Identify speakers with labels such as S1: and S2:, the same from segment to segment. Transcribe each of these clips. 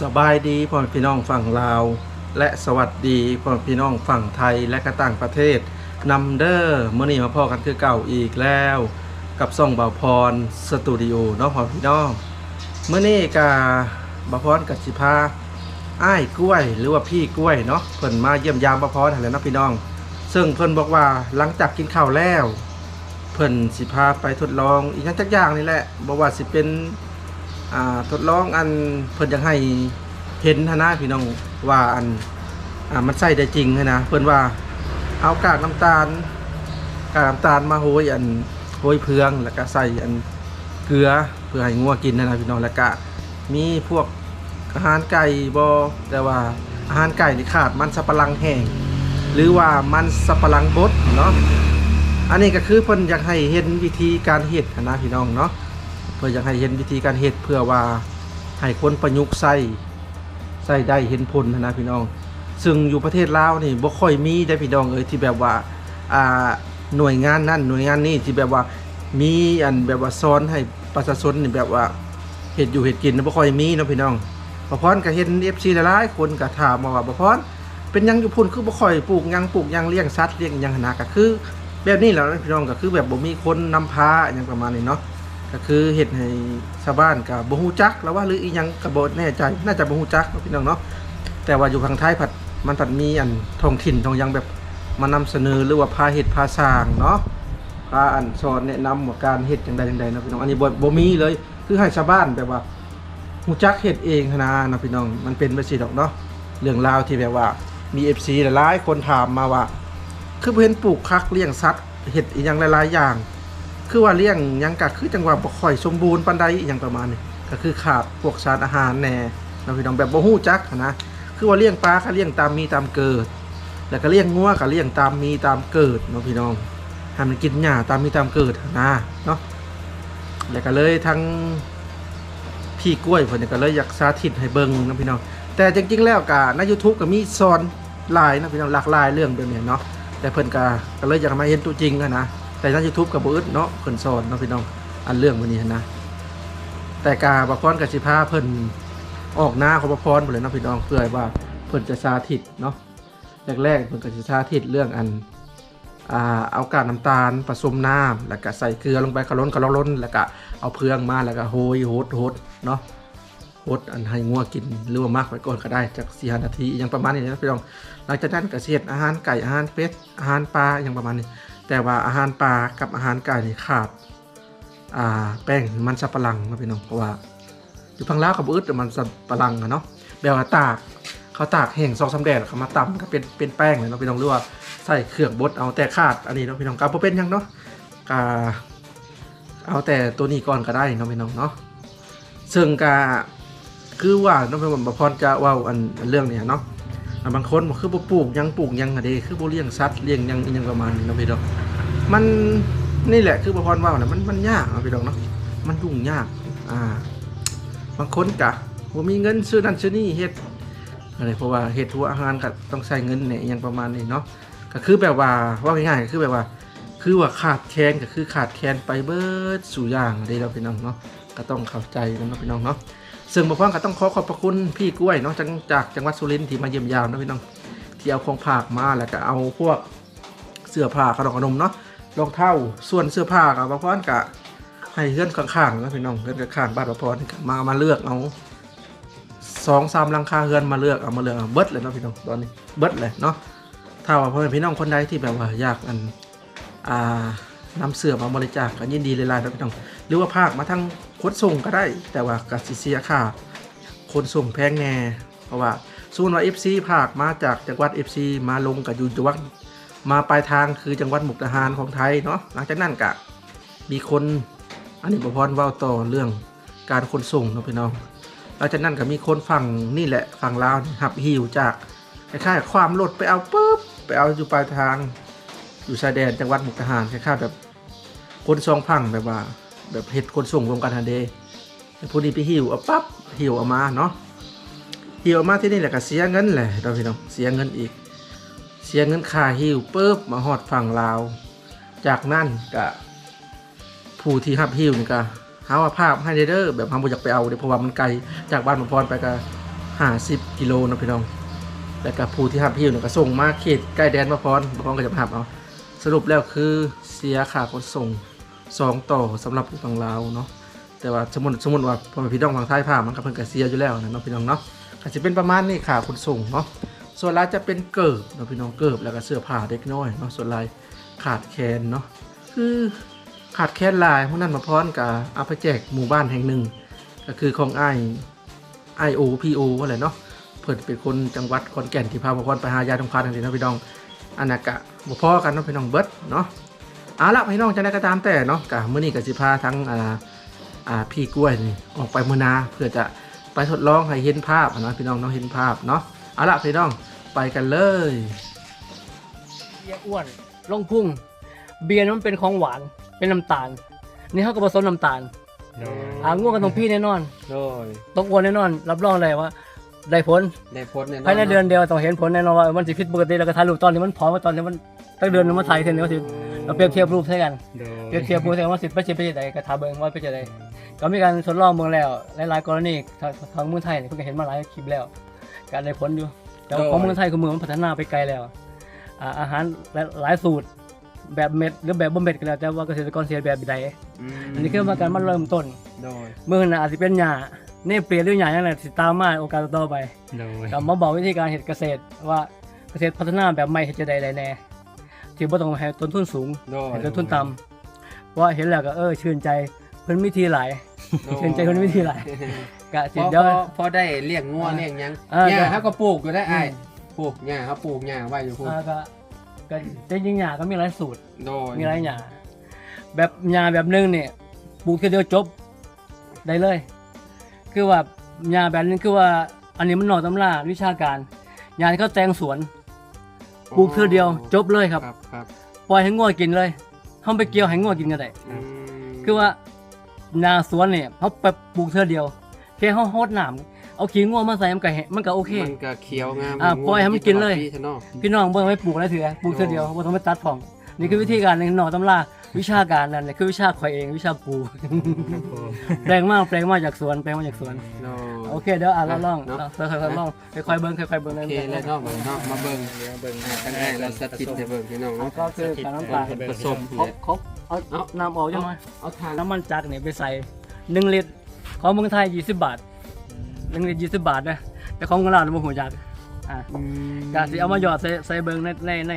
S1: สบายดีพ่อพี่น้องฝั่งลาว และสวัสดีพ่อพี่น้องฝั่งไทยและก็ต่างประเทศนำเด้อเมื่อนี้มาพอกันคือเก่าอีกแล้ว กับซ่องบ่าวพรสตูดิโอเนาะพ่อพี่น้องเมื่อนี้กาบ่าวพรกับสิพาอ้ายกล้วยหรือว่าพี่กล้วยเนาะเพิ่นมาเยี่ยมยามบ่าวพรแหละเนะพี่น้อง ซึ่งเพิ่นบอกว่าหลังจากกินข้าวแล้ว เพิ่นสิพาไปทดลองอีกอย่างจักอย่างนี่แหละบอกว่าสิเป็น อ่าทดลองอันเพิ่นอยากให้เห็นหั้นนะพี่น้องว่าอันอ่ามันใส่ได้จริงนนะเพิ่นว่าเอากากน้ำตาลกากน้ำตาลมาโหยอันโหยเพืองแล้วก็ใส่อันเกลือเพื่อให้งัวกินนะพี่น้องแล้วก็มีพวกอาหารไก่บ่แต่ว่าอาหารไก่นี่ขาดมันสับปะหลังแห้งหรือว่ามันสับปะหลังบดเนาะอันนี้ก็คือเพิ่นอยากให้เห็นวิธีการเฮ็ดหั้นนะพี่น้องเนาะ เพื่ออยากให้เห็นวิธีการเฮ็ดเพื่อว่าให้คนประยุกต์ใส่ใส่ได้เห็นผลนะพี่น้อง ซึ่งอยู่ประเทศลาวนี่บ่ค่อยมีได้พี่น้องเอ้ยที่แบบว่าอ่าหน่วยงานนั่นหน่วยงานนี้ที่แบบว่ามีอันแบบว่าสอนให้ประชาชนนี่แบบว่าเฮ็ดอยู่เฮ็ดกินบ่ค่อยมีเนาะพี่น้องบ่พรก็เห็น FC หลายๆคนก็ถามมาว่าบ่พรเป็นยังอยู่พุ่นคือบ่ค่อยปลูกยังปลูกยังเลี้ยงสัตว์เลี้ยงยังหนนะก็คือ แบบนี้แหล้วพี่น้องก็คือแบบบ่มีคนนำพาอหยังประมาณนี้เนาะ ก็คือเห็ดให้ชาวบ้านกับบ่ฮู้จัก แล้วว่าหรืออีหยังก็บ่แน่ใจ น่าจะบ่ฮู้จักเนาะพี่น้องเนาะแต่ว่าอยู่ทางไทยผัดมันผัดมีอันท้องถิ่นท้องยังแบบมานำเสนอหรือว่าพาเฮ็ดพาสร้างเนาะพาอันสอนแนะนำว่าการเฮ็ดจังใดจังใดนะพี่น้องอันนี้บ่บ่มีเลย คือให้ชาวบ้านแบบว่าฮู้จักเฮ็ดเองนะนะพี่น้องมันเป็นไปสิดอกเนาะเรื่องราวที่แบบว่ามี FC หลายๆคนถามมาว่า คือบ่เห็นปลูกคักเลี้ยงสัตว์เฮ็ดอีหยังหลายๆอย่าง คือว่าเลี้ยงยังก็คือจังหวะบ่ค่อยสมบูรณ์ปานใดอหยังประมาณนี้ก็คือขาดพวกสารอาหารแหน่เราพี่น้องแบบบ่ฮู้จักนะคือว่าเลี้ยงปลาก็เลี้ยงตามมีตามเกิด แล้วก็เลี้ยงงัวก็เลี้ยงตามมีตามเกิดเนาะพี่น้องให้มันกินหญ้าตามมีตามเกิดนะเนาะแล้วก็เลยทั้งพี่กล้วยเพิ่นก็เลยอยากสาธิตให้เบิ่งนะพี่น้องแต่จริงๆแล้วก็ใน YouTube ก็มีสอนหลายเนาะพี่น้องหลากหลายเรื่องแบบนี้เนาะแต่เพิ่นก็ก็เลยอยากมาเห็นตัวจริงอะนะ แต่ใน YouTube กับบ่อึดเนาะเพิ่นสอนเนาะพี่น้องอันเรื่องวันนี้นะ แต่กาบพรกับสิพาเพิ่นออกหน้าของบพรหมดเลยเนาะพี่น้องเพื่อว่าเพิ่นจะสาธิตเนาะแรกๆเพิ่นก็สิสาธิตเรื่องอันอเอากากน้ำตาลผสมน้ำแล้วก็ใส่เกลือลงไปกระล้นกระล้นแล้วก็เอาเพืองมาแล้วก็โหยโหดโหดเนาะโหดอันให้งัวกินหรือว่ามากไปก่อนก็ได้จาก4 5นาทีอย่างประมาณนี้นะพี่น้องหลังจากนั้นก็สิเฮ็ดอาหารไก่อาหารเป็ดอาหารปลาอย่างประมาณนี้ แต่ว่าอาหารปลากับอาหารไก่นี่ขาดอ่าแป้งมันสับปะหลังนะพี่น้องเพราะว่าอยู่พังลาวกับอึดมันสับปะหลังอะเนาะแบบว่าตากเขาตากแห้งซองสำแดดเขามาตำก็เป็นเป็นแป้งเลยเนาะพี่น้องหรือว่าใส่เครื่องบดเอาแต่ขาดอันนี้เนาะพี่น้องกับเป็นยังเนาะกาเอาแต่ตัวนี้ก่อนก็ได้เนาะพี่น้องเนาะซึ่งกาคือว่าน้องพี่บพรจะเว่าอันอันเรื่องเนี้ยเนาะ อะบางคนบอกคือบ่ปลูกยังปลูกยังอะเดคือบ่เลี้ยงสัตว์เลี้ยงยังอิหยังประมาณนี้เนาะพี่ดอกมันนี่แหละคือบ่พรว่าน่ะมันมันยากเนาะพี่ดอกเนาะมันยุ่งยากอ่า บางคนกะบ่มีเงินซื้อนั่นซื้อนี่เฮ็ดอะไรเพราะว่าเฮ็ดทัวอาหารก็ต้องใช้เงินเนี่ยอหยังประมาณนี้เนาะก็คือแบบว่าว่าง่ายๆก็คือแบบว่า คือว่าขาดแคลนก็คือขาดแคลนไปเบิดสู่อย่างเด้เราพี่น้องเนาะก็ต้องเข้าใจกันเนาะพี่น้องเนาะ ซึ่งบางครั้งก็ต้องขอขอบพระคุณพี่กล้วยเนาะจากจากจังหวัดสุรินทร์ที่มาเยี่ยมยามนะพี่น้องที่เอาของผากมาแล้วก็เอาพวกเสื้อผ้าขนมขนมเนาะรองเท้าส่วนเสื้อผ้ากับบางครั้งก็ให้เพื่อนข้างๆนะพี่น้องเพื่อนข้างๆบ้านบางพรก็มามาเลือกเอาสองสามลังคาเฮือนมาเลือกเอามาเลือกเอาเบิดเลยเนาะพี่น้องตอนนี้เบิดเลยเนาะถ้าว่าพ่อแม่พี่น้องคนใดที่แบบว่าอยากอันอ่านำเสื้อมาบริจาคก็ยินดีเลยล่ะนะพี่น้องหรือว่าภาคมาทั้ง นส่งก็ได้ แต่ว่ากัสิเซียค่าขนส่งแพงแน่เพราะว่าส่วนว่า FC ภาคมาจากจังหวัด FC มาลงกับอยู่จังหวัดมาปลายทางคือจังหวัดมุกดาหารของไทยเนาะหลังจากนั้นก็มีคนอันนี้ประพรว่าต่อเรื่องการขนส่งเนาะพี่น้องหลังจากนั้นก็มีคนฝั่งนี่แหละฝั่งลาวหับหิวจากคล้ายๆความรถไปเอาปุ๊บไปเอาอยู่ปลายทางอยู่ชายแดนจังหวัดมุกดาหารคล้ายๆแบบคนซองพังแบบว่า แบบเห็ดคนส่งรวมกันทันเดผู้นี้ไปหิวเอาปั๊บหิวเอามาเนาะหิวเอามาที่นี่แหละก็เสียเงินแหละเราพี่น้องเสียเงินอีก เสียเงินค่าหิวปุ๊บมาหอดฝั่งลาว จากนั้นก็ผู้ที่หับหิวนี่ก็หาว่าภาพให้เด้อแบบทำบุอยากไปเอาเด้อเพราะว่ามันไกลจากบ้านมาพรไปก็50กิโลนะพี่น้องแล้วก็ผู้ที่หับหิวเนี่ยก็ส่งมาเขตใกล้แดนมาพรมาพรก็จะมาหับเอาสรุปแล้วคือเสียค่าขนส่ง สองต่อสำหรับผู้ฝั่งลาวเนาะแต่ว่าสมมติสมมติว่าพ่อม่พี่น้องฝั่งไทยพามันก็เพิ่นก็เสียอยู่แล้วนะเนาะพี่น้องเนาะก็จจะเป็นประมาณนี้ค่าขนส่งเนาะส่วนรายจะเป็นเกิบเนาะพี่น้องเกิบแล้วก็เสื้อผ้าเด็กน้อยเนาะส่วนรายขาดแคลนเนาะคือขาดแคลนลายพวกนั้นมาพร้อมกับอาไปแจกหมู่บ้านแห่งหนึ่ง ก็คือของไอไอโอพีโออะไรเนาะเพิ่นเป็นคนจังหวัดขอนแก่นที่พาบางคนไปหายาทำคานทังทีเนะพี่น้องอันนั้นกะบ่พอกันเนาะพี่น้องเบิร์ดเนาะ เอาละพี่น้องจะได้ก็ตามแต่เนาะกะมื้อนี้ก็สิพาทั้งอ่าอ่าพี่กล้วยนี่ออกไปมื้อนาเพื่อจะไปทดลองให้เห็นภาพอะนะพี่น้องเนาะเห็นภาพเนาะเอาละพี่น้องไปกันเลย
S2: เบียร์อ้วนลงพุ่ง เบียร์นั้นมันเป็นของหวานเป็นน้ำตาล นี่เขาก็ผสมน้ำตาล
S3: โดย
S2: อ่าง่วงกันตรงพี่แน่นอน
S3: โดย
S2: ต้องอ้วนแน่นอน รับรองเลยว่า ได้ผล
S3: ได้พจน์แน่นอน
S2: ภายในเดือนเดียวต้องเห็นผลแน่นอนว่ามันจะผิดปกติแล้วก็ถ่ายรูปตอนนี้มันผอมกว่าตอนนี้มันตั้งเดือนนึงมาถ่ายเท่านี้ก็สิ เราเปรียบเทียบรูปใช่กัน
S3: โดย
S2: เปรียบเทียบรูปใช่กันว่าสิบไปสิบไปจะไหนก็ทาเบิ่งว่าไปจะไหนก็มีการทดลองเมืองแล้วหลายๆกรณีทางทางเมืองไทยเนี่ยเพิ่งเห็นมาหลายคลิปแล้ว การได้ผลอยู่แต่ว่าของเมืองไทยคือเมืองมันพัฒนาไปไกลแล้วอ่าอาหารหลายหลายสูตรแบบเม็ดหรือแบบบ่เม็ดก็แล้วแต่ว่าเกษตรกรเสียแบบใด
S3: ม
S2: อันนี้คือมาการมาเริ่มต้น
S3: โดย
S2: เมื่อน่ะอาจจะเป็นหญ้าเนี่ยเปลี่ยนหรือหญ้าอย่างไรสิตามมาโอกาสต่อไป
S3: โดย
S2: ก็มาบอกวิธีการเฮ็ดเกษตรว่าเกษตรพัฒนาแบบใหม่เฮ็ดจะได้ได้แน่ ที่บ่ต้องให้ต้นทุนสูง
S3: โดย
S2: ให้ต้นทุนต่ำเพราะว่าเห็นแล้วก็เออชื่นใจเพิ่นมีทีหลาย
S3: โดย
S2: เชื่อใจคนไม่ทีหลายกะ
S3: พ
S2: สิ
S3: อ
S2: เดี๋ยว
S3: พอพอได้เลี้ยงงัวเลี้ยงหยัง
S2: เออ
S3: หญ้า
S2: ได้
S3: เขาก็ปลูกอยู่ได้ไอ้ายปลูกหญ้าเขาปลูกหญ้าไว้อยู่พุ่น
S2: อ่าก็ก็จริงๆหญ้าก็มีหลายสูตร
S3: โดย
S2: มีหลายหญ้าแบบหญ้าแบบหนึงเนี่ยปลูกทีเดียวจบได้เลย คือว่าหญ้าแบบนึงคือว่าอันนี้มันนอกตำราวิชาการหญ้าที่เขาแต่งสวน ปลูกเทื่อเดียวจบเลยครับ
S3: ครับครับ
S2: ปล่อยให้งัวกินเลยเขาไปเกี่ยวให้งัวกินก็ได้
S3: อืม
S2: คือว่านาสวนเนี่ยเขาไปปลูกเทื่อเดียวแค่เขาโฮดหนามเอาขี้งัวมาใส่มันก็เห็นมันก็โอเค
S3: มันก็เขียวงาม
S2: อะปล่อยให้มันกินเลย
S3: ปีชะนอก
S2: พี่น้องบ่ต้องไปปลูกอะไรเถื่อปลูกเทื่อเดียวบ่ต้องไปตัดผ่องนี่คือวิธีการในหนอตำราวิชาการนั่นแหละคือวิชาข่อยเองวิชาปูแปลงมากแปลงมาจากสวนแปลงมาจากสวน
S3: โดย
S2: โอเคเดี๋ยวอะเราลอง
S3: เนาะ
S2: เราค่อยๆลองค่อยๆเบิ่งค่อยๆเบิ่ง
S3: โอ
S2: นั่น
S3: เคแล้วเนาะมาเนาะมาเบิ่งเบิ่งกันได้เราสถิตให้เบิ่งพี่น้อง
S2: แล้ว
S3: เนาะ
S2: ก็คือการน้ำตาล
S3: ผสม
S2: ครบครบเอา
S3: เอา
S2: น้ำออกจังหน่อย
S3: เอาทาง
S2: น้ำมันจักรเนี่ยไปใส่หนึ่งลิตรของเมืองไทยยี่สิบบาทหนึ่งลิตรยี่สิบบาทนะแต่ของเราเนี่ยมันหัวจักรอะ
S3: อืม
S2: กาสิเอามาหยอดใส่ใส่เบิ้งในในใน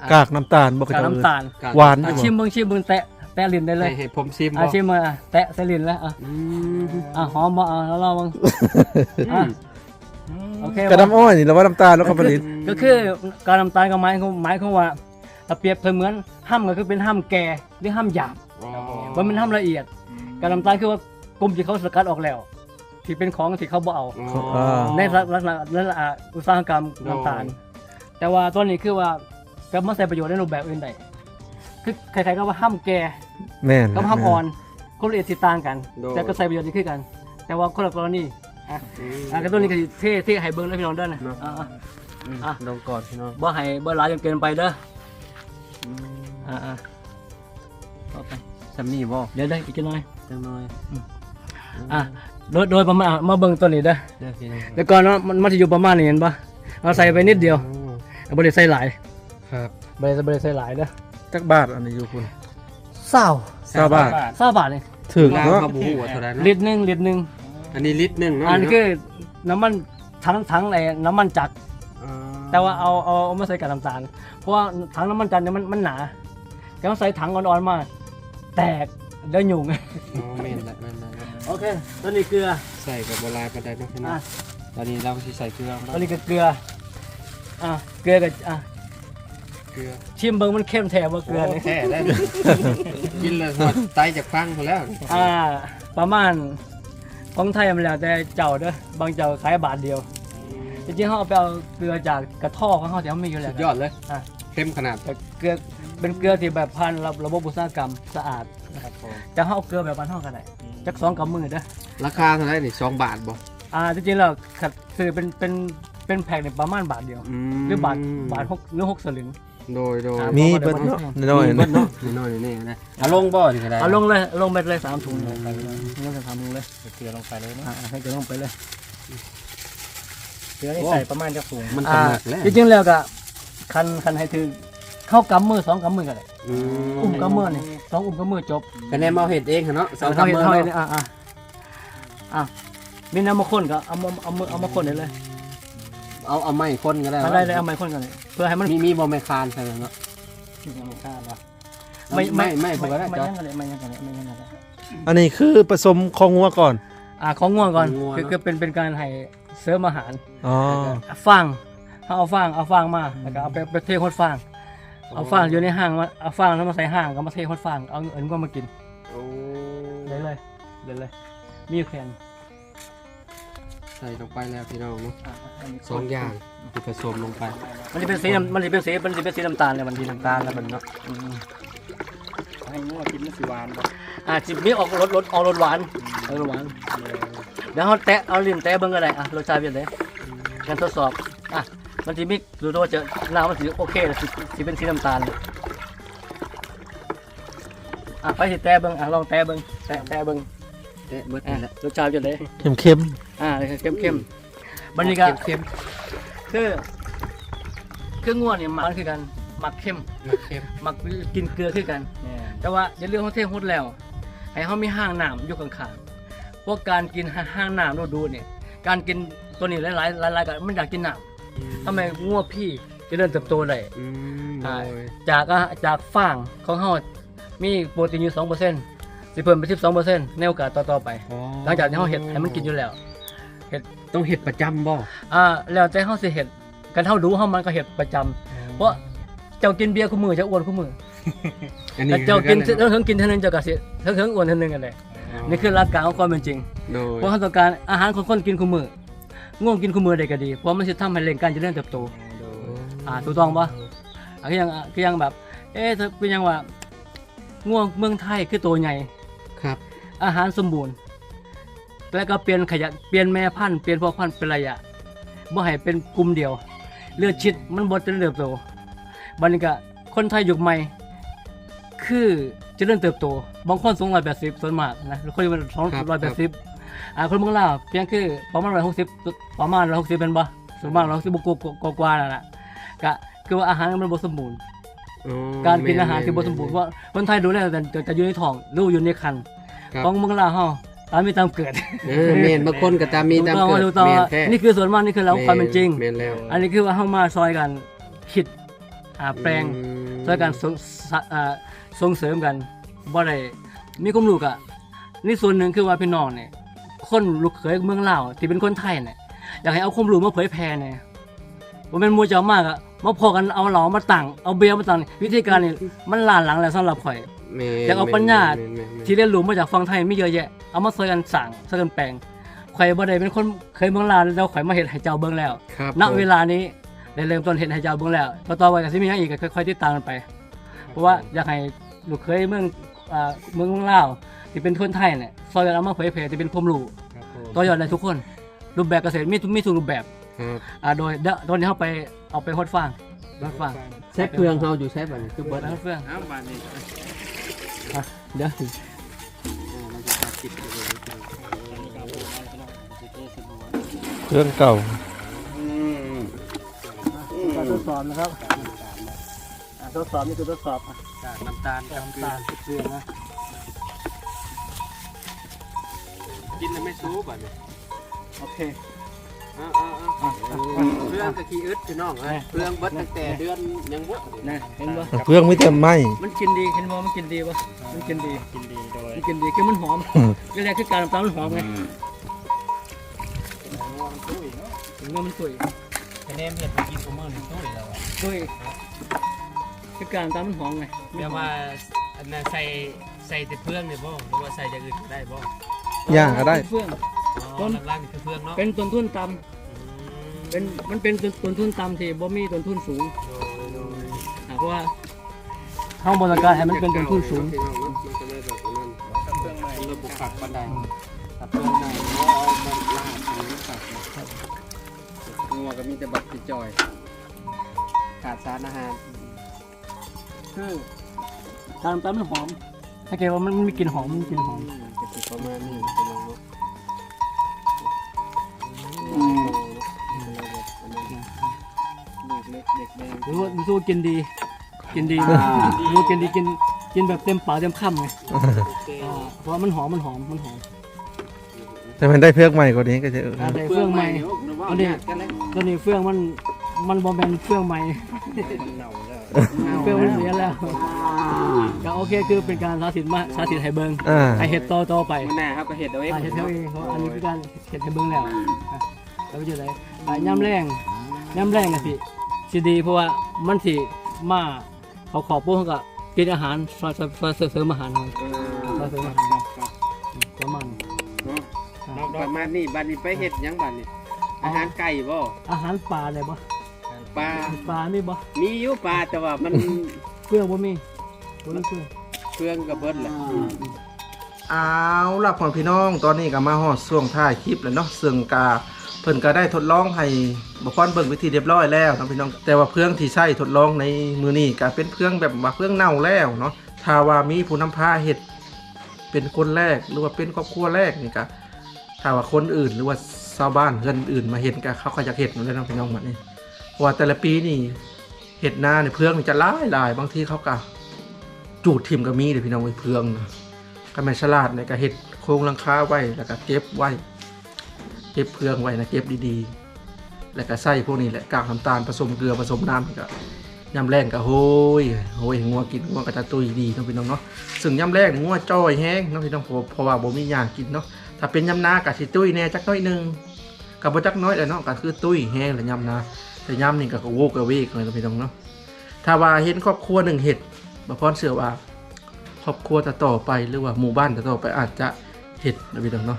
S2: อะ
S1: กากน้ำตาลบ่กระ
S2: กาก
S1: เจ้า
S2: น้ำตาล
S3: กะ
S1: หวานอ
S2: อะ
S1: ยู่
S2: ชิม
S1: บ่
S2: เบิ้งชิมเบิ้งแตะแตะลิ้นได้เลย
S3: ให้ให้ผมชิม
S2: อะ
S3: บ่
S2: ชิมมาอะแตะใส่ลิ้นแล้วอะ
S3: อืม
S2: อะหอมมาอะแล้วเราเบิ้งอะโอเค
S1: กระน้ำอ้อยนี่เราว่าน้ำตาลแล้วก็ผลิต
S2: ก็คือการน้ำตาลกับไม้ของไม้ของว่าถ้าเปรียบเสมือนห้ำก็คือเป็นห้ำแก่หรือห้ำหยาบ
S3: อ๋อ
S2: ว่ามันห้ำละเอียด การน้ำตาลคือว่ากลุ่มที่เขาสกัดออกแล้วที่เป็นของที่เขาบ่เอา
S3: อ๋อ
S1: อ่า
S2: ในลักษณะลักษณะอุตสาหกรรมน้ำตาล แต่ว่าตัวนี้คือว่าก็มาใส่ประโยชน์ในรูปแบบอื่นได้คือใครๆก็ว่าห้ามแก่
S1: แม่น
S2: กับห้ามอ่อนคนละเอียดสิต่างกัน
S3: โดย
S2: แต่ก็ใส่ประโยชน์นี่คือกัน แต่ว่าคนละกรณีอะ
S3: อืม
S2: อะก็ตัวนี้ก็สิเท่เท่ให้เบิ่งแล้วพี่น้องเด้อนะ
S3: เนาะ
S2: อะอะ
S3: อืม
S2: อะ
S3: ลงก่อนพี่น้อง
S2: บ่ให้บ่หลายจนเกินไปเด้อ
S3: อืม
S2: อะอะต่อไป
S3: สำนีบ่
S2: เดี๋ยวได้อีกจักหน่อย
S3: จังน้อย
S2: อะโดยโดยประมาณอะมาเบิ่งตัวนี้เด้อ
S3: เด้อพี่น้อง
S2: แต่ก่อนเนาะมันมันจะอยู่ประมาณนี้เห็นปะเราใส่ไปนิดเดียว
S3: อ๋อ
S2: บ่ได้ใส่หลาย
S3: ครับ
S2: บ่ได้บ่ได้ใส่หลายเด้อ
S1: จักบาทอันนี้อยู่คุณ
S2: เศร้า
S1: เก้าบาท
S2: เศร้าบาทนี่
S1: ถึง
S3: ลาว
S1: เนาะ
S3: เขาบูหัวเท่าไหร่เนาะ
S2: ลิตรหนึงลิตรหนึง
S3: อันนี้ลิตรหนึ่งเนาะ
S2: อันนี้คือน้ำมันทั้งทั้งไอ้น้ำมันจักร
S3: อ๋อ
S2: แต่ว่าเอาเอาเอามาใส่กับน้ำตาล เพราะว่าถังน้ำมันจักรเนี่ยมันมันหนาแกต้องใส่ถังอ่อนๆมา แตกเดี๋ยวยุ่ง
S3: อ๋อแม่นละแม่นละแม่นละ
S2: โอเคตัวนี้เกลือ
S3: ใส่กับโบราณปานใดเนาะพี่น้อ
S2: อะ
S3: งตอนนี้เราสิใส่เกลือลงไป
S2: ตัวนี้ก็เกลืออะเกลือกับอะ
S3: เกลือ
S2: ชิมเบิ้งมันเข้มแท้บ่เกลือนี่
S3: โแท้ได้กินเลยหมดไตจากฟังพอแล้ว
S2: อ่าประมาณของไทยมันแล้วแต่เจ้าเด้อบางเจ้าขายบาทเดียวจริงๆเขาเอาไปเอาเกลือจากกระท่อของเขาที่เขามีอยู่แล้
S3: สุ
S2: ว
S3: ดยอดเลย
S2: อะ
S3: เข้มขนาด
S2: แต่เกลือเป็นเกลือที่แบบพันระระบบอุตสาหกรรมสะอาดนะครับจะเขาเอาเกลือแบบบ้านเฮากันได้จักสองกำมือเด้อ
S3: ราคาเท่าไหร่นี่สองบาทบ่
S2: อ่าจริงๆแล้วขัดซื้อเป็นเป็นเป็นแพ็คเนี่ยประมาณบาทเดียว
S3: ม
S2: หรือบาทบาทหกหรือหกสลึง
S3: โดยโดย
S2: อะ
S1: มีเบิดเนาะน้อย
S3: มี
S1: ๆ
S3: เบิ
S1: นะ
S3: ดเนาะน้อยๆนี่นะเอาลงบ่นี่ก็ได้
S2: เอาลงเลยลงไปเลยสามถุงเลยไปเลยลงไปสามถุงเลย
S4: เกลือลงไปเลยเนาะ
S2: อ่าให้เกลือลงไปเลยเดี๋ยวนี้ใส่ประมาณจะสูง
S3: มัน
S2: อ่า
S3: ตำหนักแล้ว
S2: จริงๆแล้วก็คันคันให้ถือเข้ากำมือสองกำมือกันเลย
S3: อืม
S2: อุ้มกำมือนี่สองอุ้มกำมือจบ
S3: คะแนนมาเห็ดเองเหรอเนาะสอง
S2: เขา
S3: กำ
S2: เห็น
S3: มือ
S2: เขาเห็น
S3: เนาะ
S2: อะอะอะมีน้ำมาคนก็เอามาเอามือเอามาคนได้เลย
S3: เอาเอาไม้คนก็ได้
S2: เอาได้เลยเอาไม้คนกันเลยเพื่อให้มัน
S3: มีมีบอมไมคานใช่ไหมเนาะ
S2: ไม่ฆ่าเนาะ
S3: ไม่ไม่ไม่ผมก็ได้
S2: ไม่
S3: จอ
S2: ยังกันเลยไม่ยังกันเลยไม่ยังกันเลย
S1: อันนี้คือผสมของงัวก่อน
S2: อะของง่วงก่อน
S3: ง่วง
S2: คือ
S3: เนอะ
S2: คือเป็นเป็นการให้เสริมอาหาร
S1: อ๋อ
S2: ฟางเขาเอาฟางเอาฟางมาแล้วก็เอาไปไปเทโคตรฟางเอาฟางอยู่ในห้างมาเอาฟางแล้วมาใส่ห้างก็มาเทโคตรฟางเอาเงินก็มากิน
S3: โอ้
S2: เลยเลยเลยเลยมีอยู่แค่น
S3: ใส่ลงไปแล้วพี่น้องเนาะ
S2: อะอันนี้
S3: สองอย่างที่ผสมลงไป
S2: มันจะเป็นสีน้ำมันจะเป็นสีมันจะเป็นสีน้ำตาลเลยมันสีน้ำตาลแล้วมันเนาะอืม
S4: ให้งัวกินมันสิหวานบ่
S2: อะจิมีออกรสรสออกรสหวานออกรสหวานเดี๋ยวเขาแตะเอาลิ้นแตะเบิ่งก็ได้อะรสชาติเป็นไงการทดสอบอะมันจะมีดูดูว่าจะน้ำมันสีโอเคเลยสิสิเป็นสีน้ำตาลอะไปสิแตะเบิ่งอะลองแตะเบิ่งแตะแตะเบิ่ง
S3: เอ๊ะเบิด
S2: อะ
S3: นี่แหละ
S2: รสชาติเป็นไง
S1: เข้มเข้ม
S2: อ่าเลยเข้มเข้มๆบันนี้ก็
S3: เข้ม
S2: คือคือง่วนเนี่ยมันคือกันหมักเข้ม
S3: ๆเข้ม
S2: หมักกินเกลือคือกัน
S4: เนี่ย
S2: แต่ว่าอย่าเรื่องของเทฮดแล้ว ให้เขามีห้างน้ำอยู่ข้างๆพวกการกินห้างน้ำดูดูๆเนี่ย การกินตัวนี้หลายๆหลายๆกันมันอยากกินน้ำทำไมงัวพี่จะเริ่มเติบโตได้
S3: อืม
S2: อ่า
S3: โอ้ย
S2: จากอะจากฟางของเขามีโปรตีนอยู่สองเปอร์เซ็นต์ สิเพิ่มไปสิบสองเปอร์เซ็นต์ในโอกาสต่อๆไป
S3: อ๋อ
S2: หลังจากที่เขาเห็ดให้มันกินอยู่แล้ว
S3: ต้องเห็ดประจำบ่
S2: อ่าแล้วแต่เขาสิเห็ดกันเท่าดูเขามันก็เห็ดประจำเพราะเจ้ากินเบียร์คู่มือจะอ้วนคู่มือ
S3: อันนี้
S2: แต่เจ้ากิน
S3: คือ
S2: เทิงๆกินเท่านึงเจ้าก็สิเทิงๆอ้วนเท่านึงกันเลยนี่คือหลักการของความเป็นจริง
S3: โดย
S2: เพราะเขาต้องการอาหารของคนกินคู่มือง่วงกินคู่มือได้ก็ดี เพราะมันจะทำให้เร่งการเจริญเติบโต อ่าถูกต้องปะอะคือยังอะคือยังแบบ เอ๊ะคือยังว่าง่วงเมืองไทยคือตัวใหญ่
S3: ครับ
S2: อาหารสมบูรณ์ แล้วก็เปลี่ยนขยะเปลี่ยนแม่พันธุ์เปลี่ยนพ่อพันธุ์เป็นระยะบ่ให้เป็นกลุ่มเดียว เลือดชิดมันบ่เจริญเติบโตบัดนี้ก็คนไทยยุคใหม่ คือเจริญเติบโต บางคนสูง180ส่วนมากนะคนที่มัน
S3: ครับครับ
S2: 280อ่าคนเมืองลาวเพียงคือประมาณ160ประมาณ160เป็นบ่ส่วนมาก160บวกกว่าๆนั่นแหละก็คือว่าอาหารมันบ่สมบูรณ์
S3: อ๋อ
S2: การกินอาหารคือบสมบูรณ์เพราะคนไทยดูแลแต่แต่แต่อยู่ในท้องหรู้อยู่ในคัน
S3: ครับ
S2: ของเมืองลาวเฮาตามมีตามเกิด
S3: เออแม่นบางคนก็ตามมีตาม
S2: ถูกต้อง
S3: เกิด
S2: ถูกต้อง
S3: แม่นแท้
S2: นี่คือส่วนมากนี่คือเราความเป็นจริง
S3: แม่นแล้ว
S2: อันนี้คือว่าเฮามาซอยกันคิดอ่าแปลง
S3: อืม
S2: ซอยกันส่งสะอ่าส่งเสริมกันบ่ได้มีความรู้กะนี่ส่วนหนึ่งคือว่าพี่น้องเนี่ยคนลูกเขยเมืองลาวที่เป็นคนไทยเนี่ยอยากให้เอาความรู้มาเผยแพร่เนี่ย บ่แม่นหมู่เจ้ามากอะมาพอกันเอาเหลามาตั้งเอาเบียร์มาตั้งนี่วิธีการนี่มันล้าหลังแล้วสำหรับข่อย
S3: แม่น
S2: อยากเอาปัญญา
S3: แม่นแม่นแม่น
S2: ที่เรียนรู้มาจากฝั่งไทยมีเยอะแยะเอามาช่วยกันสั่งช่วยกันแปลงข่อยบ่ได้เป็นคนเคยเมืองลาวแล้วข่อยมาเฮ็ดให้เจ้าเบิ่งแล้ว
S3: ครับ
S2: ณเวลานี้ได้เริ่มต้นเฮ็ดให้เจ้าเบิ่งแล้วต่อต่อไปก็สิมีหยังอีกก็ค่อยๆติดตามกันไป เพราะว่าอยากให้ลูกเคยเมืองอ่าเมืองลาวที่เป็นคนไทยเนี่ยซอยกันเอามาเผยแพร่ที่เป็นความรู้
S4: ครับผม
S2: ต่อยอดได้ทุกคน รูปแบบเกษตรมีทุกมีทุกรูปแบบ
S3: ครับ
S2: อ่าโดยเดี๋ยวตอนนี้เฮาไปเอาไปฮดฟางฮดฟาง
S3: ใช้เครื่องเฮาอยู่ใช้บัดนี้คือ
S2: เบิ
S3: เบิ
S2: ด
S3: ด
S2: ฮดเฟือง
S4: อ้าวบาดนี้
S2: อะเดี๋ยว
S3: เราจะตัดติดอยู่เลย
S1: เครื่องเก่า
S3: อืม
S2: การทดสอบนะครับอ่าทดสอบนี่คือทดสอบอะ
S3: จากน้ำตาลกับ
S2: น้ำ
S3: เกลื
S2: ตา
S3: อ
S2: ลเกลือนะ
S3: กินแล้วไม่ซูบบัดนี้
S2: โอเค
S3: เรื่องกะขี้อึดพี่น้องเอ้ยเรื่องเบิดตั้งแต่เดือนยังบ่
S2: นะเห็นปะ
S1: เครื่องไม่เต็มไหม
S2: มันกินดีเห็นปะมันกินดีปะมันกินดี
S4: กินดีโดย
S2: มันกินดีคือมันหอม
S1: อืม
S2: แรกคือการน้ำตาลมันหอมไงถึงว่ามันสวย
S4: คะแนนเห็ดกินกูมื้อนี่ตุ้ยแล้วอะ
S2: สวยคือการน้ำตาลมันหอมไง
S4: แปลว่าอันนั้นใส่ใส่แต่เพื่องเนี่บ่หรือว่าใส่อย่างอื่นก็ได้บ่
S1: ย่างก็ได้
S2: เฟื่อง
S4: อ๋อล่างๆนี่คือเพื่องเนาะ
S2: เป็นต้นทุนต่ำ
S4: อืม
S2: เป็นมันเป็นต้นทุนต่ำที่บ่มีต้นทุนสูง
S4: โดยโดย
S2: อะเพราะว่าเฮาบ่ต้องการให้มันเป็นต้นทุนสูง
S3: พี่น้องเนาะมันก็เลยแบบนั้นเครื่องใหม่ระบบขัดปันไดขัดเครื่องใหม่แล้วเอามาลาดถึงขัดงัวก็มีแต่บักจิจอย ขาดสารอาหาร
S2: คือการน้ำตาลมันหอมถ้าเกิดว่ามันมีกลิ่นหอมมันมีกลิ่นหอม
S3: จะติดประมาณนี้พี่น้องเรื
S2: อว่าหรือว่ากินดี กินดีหรือว่ากินดีกินกินแบบเต็มปากเต็มคำไงอ่าเพราะว่ามันหอมมันหอมมันหอม
S1: แต่มันได้เพื่อกใหม่กว่านี้ก็จะเออ
S2: อ่าแต่เฟื่องใหม่
S3: อันนี้กันแล้ว
S2: ตัวนี้เฟื่องมันมันบอมแมนเฟื่องใหม่
S3: มันเน่าแล้ว
S2: เฟื่องมันเสียแล้วก็โอเคคือเป็นการสาธิตมาสาธิตให้เบิ้ง
S1: อ่า
S2: ให้เห็ดต่อต่อไป
S3: มันแน่ครับก็เห็ดเอาเอง
S2: อ่าเห็ดเท่าเองเพราะอันนี้คือการเห็ดให้เบิ้งแล้วอะแล้วไปเจออะไรอ่าย่ำแรงย่ำแรงกันสิ สิดีเพราะว่ามันสิมาเขาขอปุ๊บเขาก็กินอาหารซอยซอยซอยเสริมอาหารเขา
S3: เออ
S2: ซอยเสริมอาหาร
S3: ครับ
S2: ประมาณ
S3: เนาะประมาณนี้บัดนี้ไปเห็ดหยังบัดนี้ อาหารไก่บ่
S2: อาหารปลาได้บ่
S3: ปลา
S2: ปลามีบ่
S3: มีอยู่ปลาแต่ว่ามัน
S2: เฟื่องบ่มีบ่มีเฟื่อง
S3: เครื่องกับเบิดแหละ
S1: เอาล่ะพ่อพี่น้องตอนนี้ก็มาฮอดช่วงท้ายคลิปแล้วเนาะซึ่งกา เพิ่นก็ได้ทดลองให้บ่พรเบิ่งวิธีเรียบร้อยแล้วเนาะพี่น้องแต่ว่าเพื่องที่ใช้ทดลองในมือนี้ก็เป็นเพื่องแบบว่าเพื่องเน่าแล้วเนาะถ้าว่ามีผู้นำพาเฮ็ดเป็นคนแรกหรือว่าเป็นครอบครัวแรกนี่ก็ถ้าว่าคนอื่นหรือว่าชาวบ้านเพื่อนอื่นมาเห็นก็เขาก็อยากเห็ดนั่นแหละพี่น้องบัดนี้เพราะว่าแต่ละปีนี่เห็ดหน้าเนี่ยเพื่องจะลายลายบางทีเขาก็จูดทิมก็มีเด้อพี่น้องไว้เพื่องนะก็แม่ฉลาดในการเห็ดโครงลังคาไว้แล้วก็เก็บไว้ เก็บเพืองไว้นะเก็บดีๆ แล้วก็ใส่พวกนี้แหละกากน้ำตาลผสมเกลือผสมน้ำก็ยำแรงก็โหยโหยงัวกินงัวก็จะตุยดีน้องพี่น้องเนาะซึ่งยำแรงนี่งัวจ้อยแห้งน้องพี่น้องเพราะเพราะว่าบ่มีหยากินเนาะถ้าเป็นยำนาก็สิตุ้ยแน่จักน้อยหนึงกับบ่จักน้อยแหละเนาะก็คือตุ้ยแห้งแหละยำนาแต่ยำนี่ก็กระโวกกระเวกเลยเนาะพี่น้องเนาะถ้าว่าเห็นครอบครัวหนึ่งเห็ดบ่พรเชื่อว่าครอบครัวต่อต่อไปหรือว่าหมู่บ้านต่อต่อไปอาจจะเห็ดนะพี่น้องเนาะ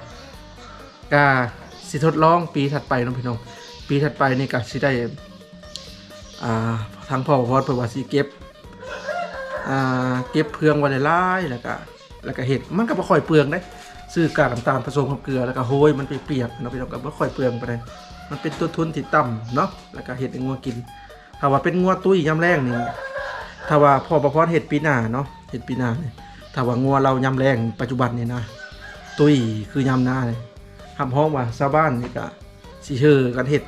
S1: กา สิทดลองปีถัดไปเนาะพี่น้อง ปีถัดไปนี่ก็สิได้อ่าทางพ่อพอดเปิดว่าสิเก็บอ่าเก็บเพืองไว้หลายๆแล้วก็แล้วก็เห็ดมันก็บ่ค่อยเปลืองได้ซื้อกากน้ำตาลผสมกับเกลือแล้วก็โหยมันไปเปียกๆเนาะพี่น้องก็บ่ค่อยเปลืองไปเลยมันเป็นต้นทุนที่ต่ำเนาะแล้วก็เห็ดให้งัวกิน ถ้าว่าเป็นงัวตุ้ยยำแรงนี่ถ้าว่าพ่อประพรเห็ดปีหน้าเนาะเห็ดปีหน้าเนี่ยถ้าว่างัวเรายำแรงปัจจุบันนี่นะตุ้ยคือยำหน้าเลย ทำห้องว่าชาวบ้านนี่ก็สิเชื่อกันเห็ด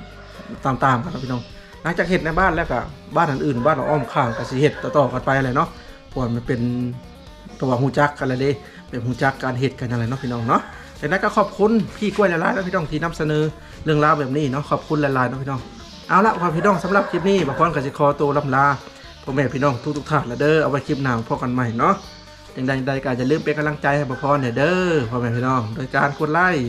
S1: ตามๆกันนะพี่น้องหลังจากเห็ดในบ้านแล้วก็บ้านอื่นๆบ้านเราอ้อมข้างก็สิเห็ดต่อๆกันไปอะไรเนาะพว่ามันเป็นตัวหูจักกันเลยเด้เป็นหูจักการเห็ดกันอะไรเนาะพี่น้องเนาะแต่นั้นก็ขอบคุณพี่กล้วยหลายๆแล้วพี่น้องที่นำเสนอเรื่องราวแบบนี้เนาะขอบคุณหลายๆนะพี่น้องเอาละความพี่น้องสำหรับคลิปนี้บางคนก็จะขอตัวลำลาพ่อแม่พี่น้องทุกๆท่านละเด้อเอาไว้คลิปหน้าพบกันใหม่เนาะอย่างใดใดก็อย่าลืมเป็นกำลังใจให้พ่อพรเนี่ยเด้อพ่อแม่พี่น้องโดยการกดไลค์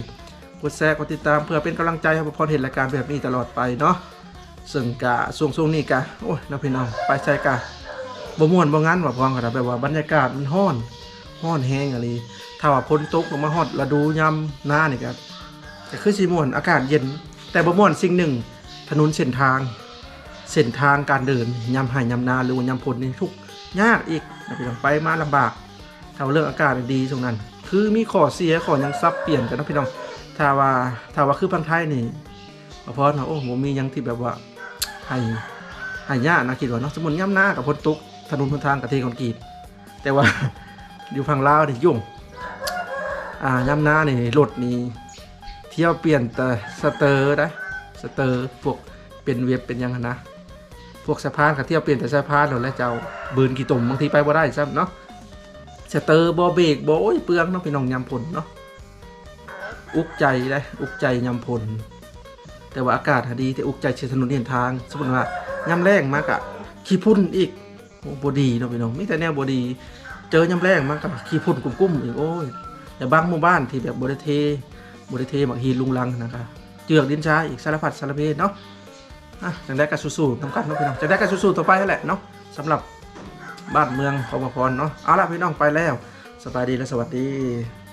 S1: ดแชร์กดติดตามเพื่อเป็นกำลังใจให้พ่อพรเห็นรายการแบบนี้ตลอดไปเนาะซึ่งกะช่วงช่วงๆนี้กะโอ้ยน้องพี่น้องไปใส่กะบ่ม่วนบ่งั้นว่าพรก็ได้แบบว่าบรรยากาศมันร้อนร้อนแห้งอะไรถ้าว่าพ้นตกลงมาฮอดฤดูยามหน้านี่ก็ก็คือสิม่วนอากาศเย็น แต่บ่ม่วนสิ่งหนึ่ง ถนนเส้นทาง เส้นทางการเดินยำหายยำนาหรือว่ายำพลนี่ทุกยากอีกนะพี่น้องไปมาลำบากถ้าเรื่องอากาศดีตรงนั้น คือมีข้อเสียข้อยังซับเปลี่ยนกันนะพี่น้อง ถ้าว่าถ้าว่าคือพังไทยนี่บ่พอนะโอ้โหมียังที่แบบว่าให้ให้ยากนะคิดว่าเนาะสมมุติย่ำหน้ากับพนตุกถนนหนทางกับเทคอนกรีตแต่ว่าอยู่ฝั่งลาวนี่ยุ่งอ่าย่ำหน้านี่รถนี่เที่ยวเปลี่ยนแต่สเตอร์นะสเตอร์พวกเป็นเว็บเป็นยังนะพวกสะพานก็เที่ยวเปลี่ยนแต่สะพานหมดแล้วเจ้าบืนกี่ตุ่มบางทีไปบ่ได้ซ้ำเนาะสเตอร์บอเบรกบอโอ้ยเปลืองเนาะพี่น้องยำพลเนาะ อุกใจเลยอุกใจยำพล แต่ว่าอากาศหาดีแต่อุกใจเชียถนนเดินทาง สมมติว่ายำแรงมากอะขี้พุ่นอีกโอ้บดีเนาะพี่น้องมีแต่แนวบดี เจอยำแรงมากอะขี้พุ่นกุ้มๆอีกโอ้ยแต่บางหมู่บ้านที่แบบบริเทบริเทบางทีลุงลังนะครับเจือกดินช้าอีกสารพัดสารเพเนาะอะจังได้กันสู้ๆทำกันเนาะพี่น้องจังได้กันสู้ๆต่อไปนั่นแหละเนาะสำหรับบ้านเมืองของพรเนาะเอาละพี่น้องไปแล้ว สบายดีและสวัสดี